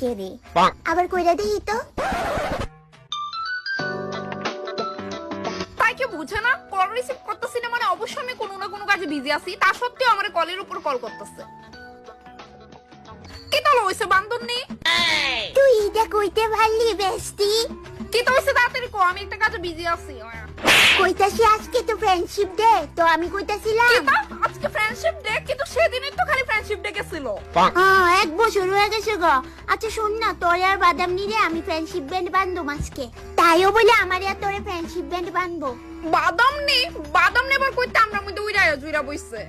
কে রে আবার কইরা দেখি তো। তাই কি বুঝে না কল রিসিভ করতেছি না মানে অবশ্যই আমি কোনো না কোনো কাজে বিজি আছি তা সত্ত্বেও আমার কলের উপর কল করতেছে। কি তুই এটা কইতে পারলি বেস্টি। কি তো হয়েছে তাড়াতাড়ি কো আমি একটা কাজে বিজি আছি। কইতাছি আজকে তো ফ্রেন্ডশিপ ডে তো আমি কইতাছিলাম। কি তা? আজকে ফ্রেন্ডশিপ ডে কিন্তু সেদিনই তো হ্যাঁ এক বছর হয়ে গেছে গো। আচ্ছা শোন না তোর আর বাদাম নিলে আমি ফ্রেন্ডশিপ ব্যান্ড বান্ধব আজকে তাইও বলে আমার আর তোরে ফ্রেন্ডশিপ ব্যান্ড বান্ধবো বাদাম নে বাদাম নেবার কইতে আমরা মধ্যে উইরা জুইরা বইছে।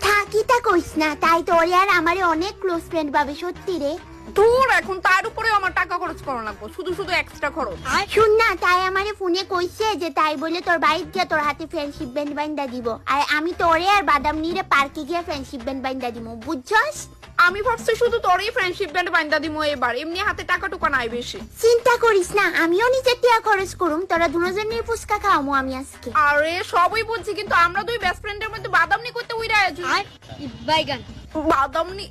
থাকি তা না তাই তোরে আর আমারে অনেক ক্লোজ ফ্রেন্ড পাবে সত্যি রে। দূর এখন তার উপরে আমার টাকা খরচ করা লাগবে শুধু শুধু এক্সট্রা খরচ। শুন না তাই আমারে ফোনে কইছে যে তাই বলে তোর গিয়া তোর হাতে ফ্রেন্ডশিপ ব্যান্ড বাইন্দা দিব। আর আমি তোরে আর বাদাম নিরে পার্কে গিয়া ফ্রেন্ডশিপ ব্যান্ড বাইন্দা দিব বুঝছস? আমি ভাবছি শুধু তোরই ফ্রেন্ডশিপ ব্যান্ড বাইন্দা দিমো এবার এমনি হাতে টাকা টুকা নাই বেশি। চিন্তা করিস না আমিও নিজের টিয়া খরচ করুম তোরা দুজন নিয়ে ফুচকা খাওয়ামো আমি আজকে। আরে সবই বুঝছি কিন্তু আমরা দুই বেস্ট ফ্রেন্ডের মধ্যে বাদাম নি করতে উইরা জুই বাইগান। বাদাম নি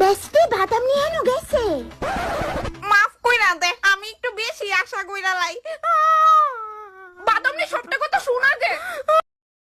বেস্টি বাদাম নিয়ে হেন গেছে। মাফ কইরা দে আমি একটু বেশি আশা কইরা লাই। বাদাম নি সবটা